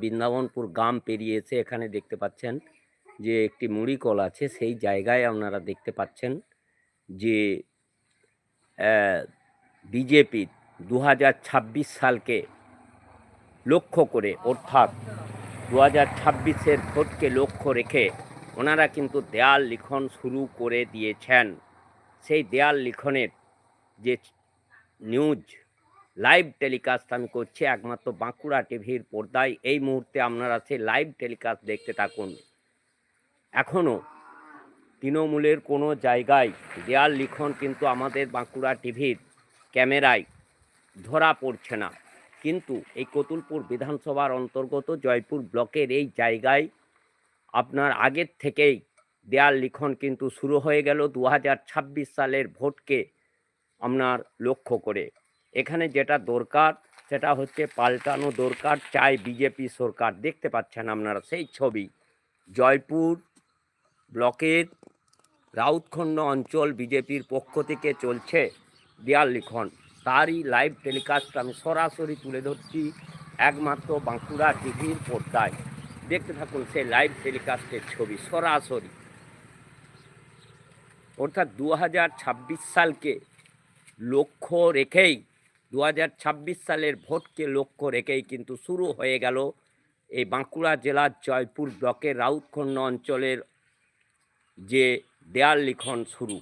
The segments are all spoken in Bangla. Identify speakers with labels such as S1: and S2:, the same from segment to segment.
S1: বৃন্দাবনপুর গ্রাম পেরিয়ে এসে এখানে দেখতে পাচ্ছেন যে একটি মুড়ি কল আছে, সেই জায়গায় আপনারা দেখতে পাচ্ছেন যে বিজেপি দু হাজার ছাব্বিশ সালকে লক্ষ্য করে, অর্থাৎ দু হাজার ছাব্বিশের ভোটকে লক্ষ্য রেখে ওনারা কিন্তু দেয়াল লিখন শুরু করে দিয়েছেন। সেই দেয়াল লিখনের যে নিউজ লাইভ টেলিকাস্ট আমি করছি একমাত্র বাঁকুড়া টিভির পর্দায়। এই মুহূর্তে আপনারা সেই লাইভ টেলিকাস্ট দেখতে থাকুন। এখনও তৃণমূলের কোনো জায়গায় দেয়াল লিখন কিন্তু আমাদের বাঁকুড়া টিভির ক্যামেরায় ধরা পড়ছে না। কিন্তু এই কতুলপুর বিধানসভার অন্তর্গত জয়পুর ব্লকের এই জায়গায় আপনার আগের থেকেই দেয়াল লিখন কিন্তু শুরু হয়ে গেল দু হাজার ছাব্বিশ সালের ভোটকে আপনার লক্ষ্য করে। এখানে যেটা দরকার, সেটা হচ্ছে পাল্টানো দরকার, চাই বিজেপি সরকার। দেখতে পাচ্ছেন আপনারা সেই ছবি। জয়পুর ব্লকের রাউতখণ্ড অঞ্চল বিজেপির পক্ষ থেকে চলছে দেয়াল লিখন তারই লাইভ টেলিকাস্ট আমি সরাসরি তুলে ধরছি একমাত্র বাঁকুড়া টিভির পর্দায়। দেখতে থাকুন সেই লাইভ টেলিকাস্টের ছবি সরাসরি। অর্থাৎ দু হাজার ছাব্বিশ সালকে লক্ষ্য রেখেই দু হাজার ছাব্বিশ সালের ভোটকে লক্ষ্য রেখেই কিন্তু শুরু হয়ে গেল এই বাঁকুড়া জেলার জয়পুর ব্লকের রাউতখণ্ড অঞ্চলের যে দেয়াল লিখন শুরু।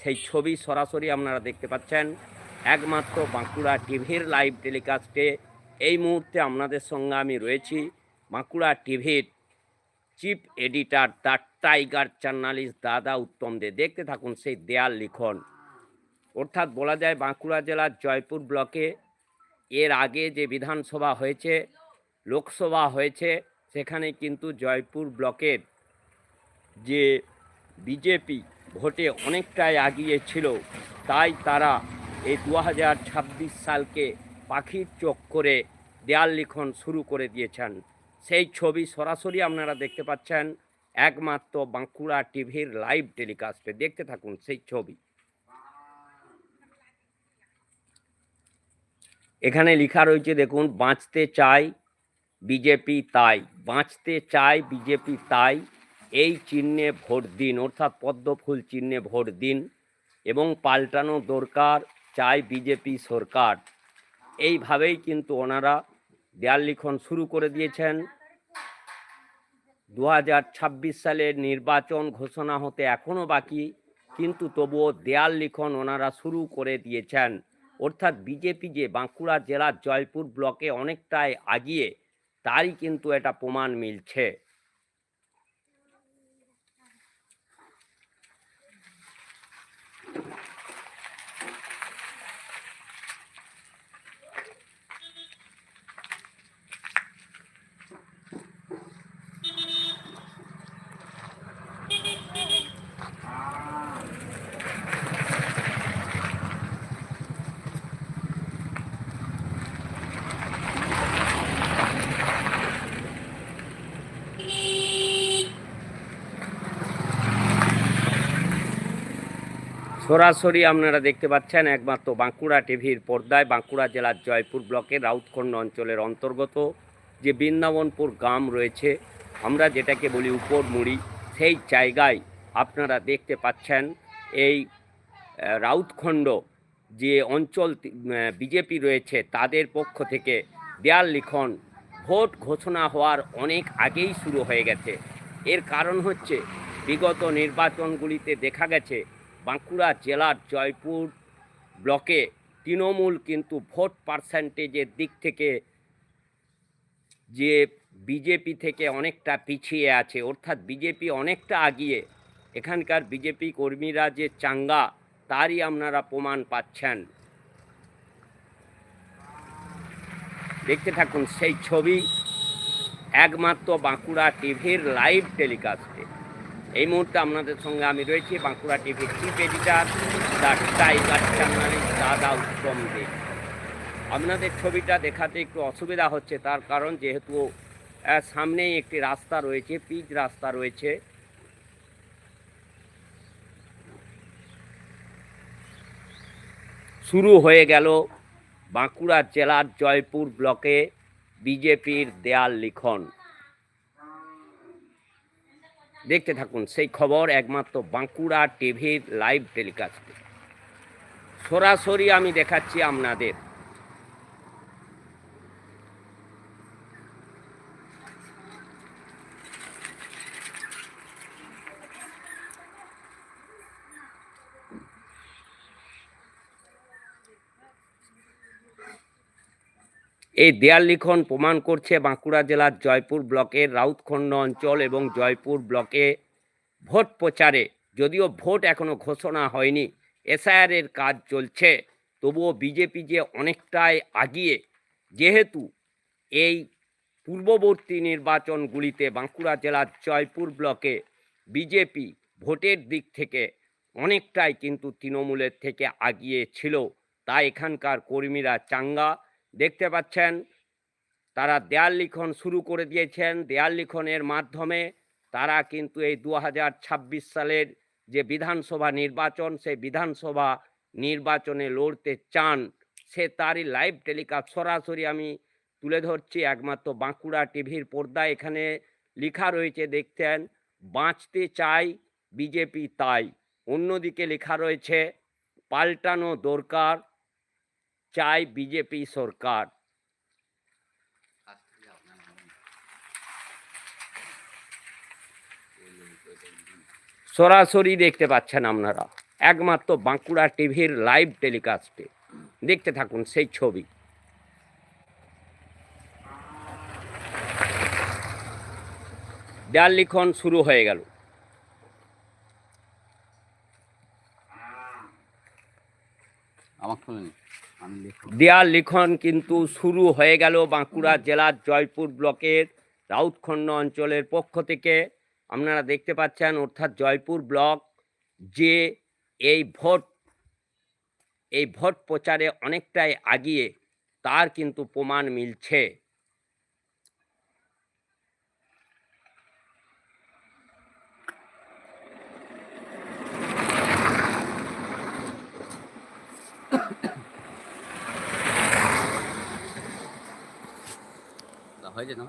S1: সেই ছবি সরাসরি আপনারা দেখতে পাচ্ছেন। একমাত্র বাঁকুড়া টিভির লাইভ টেলিকাস্টে এই মুহূর্তে আপনাদের সঙ্গে আমি রয়েছি। বাঁকুড়া টিভির chief editor the tiger journalist দাদা উত্তম দে। দেখতে থাকুন সেই দেয়াল লিখন। অর্থাৎ বলা যায় বাঁকুড়া জেলার জয়পুর ব্লকে এর আগে যে বিধানসভা হয়েছে, লোকসভা হয়েছে, সেখানে কিন্তু জয়পুর ব্লকের যে বিজেপি ভোটে অনেকটাই আগিয়ে ছিল, তাই তারা এই দু হাজার ছাব্বিশ সালকে পাখির চোখ করে দেয়াল লিখন শুরু করে দিয়েছেন। সেই ছবি সরাসরি আপনারা দেখতে পাচ্ছেন, একমাত্র বাঁকুড়া টিভির লাইভ টেলিকাস্টে। দেখতে থাকুন সেই ছবি। এখানে লেখা রয়েছে, দেখুন, বাঁচতে চাই বিজেপি তাই, বাঁচতে চাই বিজেপি তাই, এই চিহ্নে ভোট দিন, অর্থাৎ পদ্মফুল চিহ্নে ভোট দিন এবং পাল্টানো দরকার চাই বিজেপি সরকার। এইভাবেই কিন্তু ওনারা দেয়াল লিখন শুরু করে দিয়েছেন। দু সালের নির্বাচন ঘোষণা হতে এখনও বাকি, কিন্তু তবুও দেয়াল লিখন ওনারা শুরু করে দিয়েছেন। অর্থাৎ বিজেপি যে বাঁকুড়া জেলার জয়পুর ব্লকে অনেকটাই আগিয়ে তারই কিন্তু এটা প্রমাণ মিলছে। সরাসরি আপনারা দেখতে পাচ্ছেন একমাত্র বাঁকুড়া টিভির পর্দায় বাঁকুড়া জেলার জয়পুর ব্লকের রাউতখণ্ড অঞ্চলের অন্তর্গত যে বৃন্দাবনপুর গ্রাম রয়েছে, আমরা যেটাকে বলি উপরমুড়ি, সেই জায়গায় আপনারা দেখতে পাচ্ছেন এই রাউতখণ্ড যে অঞ্চল বিজেপি রয়েছে, তাদের পক্ষ থেকে দেয়াল লিখন ভোট ঘোষণা হওয়ার অনেক আগেই শুরু হয়ে গেছে। এর কারণ হচ্ছে, বিগত নির্বাচনগুলিতে দেখা গেছে, বাঁকুড়া জেলার জয়পুর ব্লকে তৃণমূল কিন্তু ভোট পার্সেন্টেজের দিক থেকে যে বিজেপি থেকে অনেকটা পিছিয়ে আছে, অর্থাৎ বিজেপি অনেকটা আগিয়ে, এখানকার বিজেপি কর্মীরা যে চাঙ্গা, তারই আপনারা প্রমাণ পাচ্ছেন। দেখতে থাকুন সেই ছবি একমাত্র বাঁকুড়া টিভির লাইভ টেলিকাস্টে। এই মুহূর্তে আপনাদের সঙ্গে আমি রয়েছি, বাঁকুড়া টিভির চিফ এডিটার দ্য টাইগার দাদা উত্তম দে। আপনাদের ছবিটা দেখাতে একটু অসুবিধা হচ্ছে, তার কারণ যেহেতু সামনেই একটি রাস্তা রয়েছে, পিচ রাস্তা রয়েছে। শুরু হয়ে গেল বাঁকুড়া জেলার জয়পুর ব্লকে বিজেপির দেয়াল লিখন। দেখতে থাকুন, সেই খবর একমাত্র বাঁকুড়া টিভির লাইভ টেলিকাস্টে। সরাসরি আমি দেখাচ্ছি আপনাদের। এই দেয়াল লিখন প্রমাণ করছে বাঁকুড়া জেলার জয়পুর ব্লকের রাউতখণ্ড অঞ্চল এবং জয়পুর ব্লকে ভোট প্রচারে। যদিও ভোট এখনও ঘোষণা হয়নি এসআইআরের কাজ চলছে। তবুও বিজেপি যে অনেকটাই আগিয়ে, যেহেতু এই পূর্ববর্তী নির্বাচনগুলিতে বাঁকুড়া জেলার জয়পুর ব্লকে বিজেপি ভোটের দিক থেকে অনেকটাই কিন্তু তৃণমূলের থেকে আগিয়ে ছিল। তাই এখানকার কর্মীরা চাঙ্গা দেখতে পাচ্ছেন, তারা দেয়াল লিখন শুরু করে দিয়েছেন। দেয়াল লিখনের মাধ্যমে তারা কিন্তু এই দু হাজার ছাব্বিশ সালের যে বিধানসভা নির্বাচন, সেই বিধানসভা নির্বাচনে লড়তে চান, সে তারই লাইভ টেলিকাস্ট সরাসরি আমি তুলে ধরছি। একমাত্র বাঁকুড়া টিভির পর্দা এখানে লেখা রয়েছে দেখতেন বাঁচতে চাই বিজেপি তাই। অন্যদিকে লেখা রয়েছে, পাল্টানো দরকার চাই বিজেপি সরকার। সরাসরি দেখতে পাচ্ছেন আপনারা। একমাত্র বাঁকুড়া টিভির লাইভ টেলিকাস্টে দেখতে থাকুন সেই ছবি। দেয়াল লিখন শুরু হয়ে গেল।
S2: আমাকে শুনেন আমি লিখব
S1: দেয়াল লিখন কিন্তু শুরু হয়ে গেল বাঁকুড়া জেলার জয়পুর ব্লকের রাউতখণ্ড অঞ্চলের পক্ষ থেকে। আপনারা দেখতে পাচ্ছেন, অর্থাৎ জয়পুর ব্লক যে এই ভোট এই ভোট প্রচারে অনেকটাই আগিয়ে তার কিন্তু প্রমাণ মিলছে।
S2: হয়েছে না